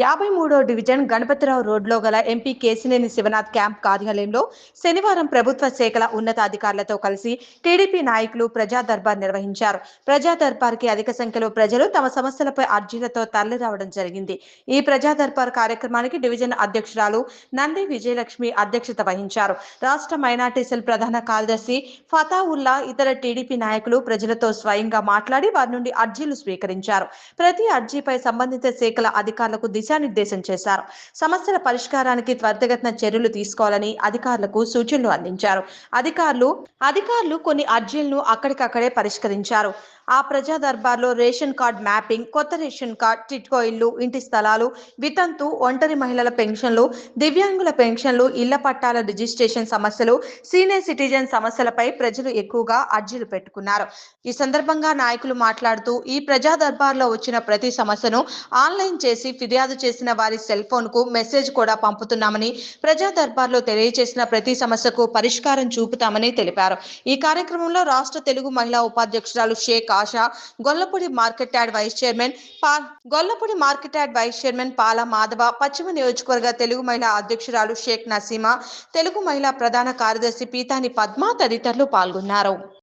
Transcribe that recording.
యాభై మూడో డివిజన్ గణపతిరావు రోడ్లో గల ఎంపీ కేసినేని శివనాథ్ క్యాంప్ కార్యాలయంలో శనివారం ప్రభుత్వ శాఖల ఉన్నతాధికారులతో కలిసి టీడీపీ నాయకులు ప్రజా దర్బార్ నిర్వహించారు. ప్రజా దర్బార్కి అధిక సంఖ్యలో ప్రజలు తమ సమస్యలపై అర్జీలతో తరలిరావడం జరిగింది. ఈ ప్రజా దర్బార్ కార్యక్రమానికి డివిజన్ అధ్యక్షురాలు నంది విజయలక్ష్మి అధ్యక్షత వహించారు. రాష్ట్ర మైనార్టీ సెల్ ప్రధాన కార్యదర్శి ఫతావుల్లా ఇతర టీడీపీ నాయకులు ప్రజలతో స్వయంగా మాట్లాడి వారి నుండి అర్జీలు స్వీకరించారు. ప్రతి అర్జీపై సంబంధిత శాఖల అధికారులకు దిశానిర్దేశం చేశారు. సమస్యల పరిష్కారానికి త్వరితగతిన చర్యలు తీసుకోవాలని అధికారులకు సూచనలు అందించారు. అధికారులు అధికారులు కొన్ని అర్జీలను అక్కడికక్కడే పరిష్కరించారు. ఆ ప్రజా దర్బార్లో రేషన్ కార్డ్ మ్యాపింగ్ కొత్త రేషన్ కార్డ్ టిట్కో ఇల్లు ఇంటి స్థలాలు వితంతు ఒంటరి మహిళల పెన్షన్లు దివ్యాంగుల పెన్షన్లు ఇళ్ళ పట్టాల రిజిస్ట్రేషన్ సమస్యలు సీనియర్ సిటిజన్ సమస్యలపై ప్రజలు ఎక్కువగా అర్జీలు పెట్టుకున్నారు. ఈ సందర్భంగా నాయకులు మాట్లాడుతూ ఈ ప్రజా దర్బార్లో వచ్చిన ప్రతి సమస్యను ఆన్లైన్ చేసి ఫిర్యాదు చేసిన వారి సెల్ ఫోన్కు మెసేజ్ కూడా పంపుతున్నామని ప్రజా దర్బార్లో తెలియజేసిన ప్రతి సమస్యకు పరిష్కారం చూపుతామని తెలిపారు. ఈ కార్యక్రమంలో రాష్ట్ర తెలుగు మహిళా ఉపాధ్యక్షురాలు Sheikh Asha. Gollapudi market yard vice chairman Gollapudi market yard vice chairman Pala Madhava పశ్చిమ నియోజకవర్గ తెలుగు మహిళా అధ్యక్షురాలు షేక్ నసీమా తెలుగు మహిళా ప్రధాన కార్యదర్శి పీతాని పద్మ తదితరులు పాల్గొన్నారు.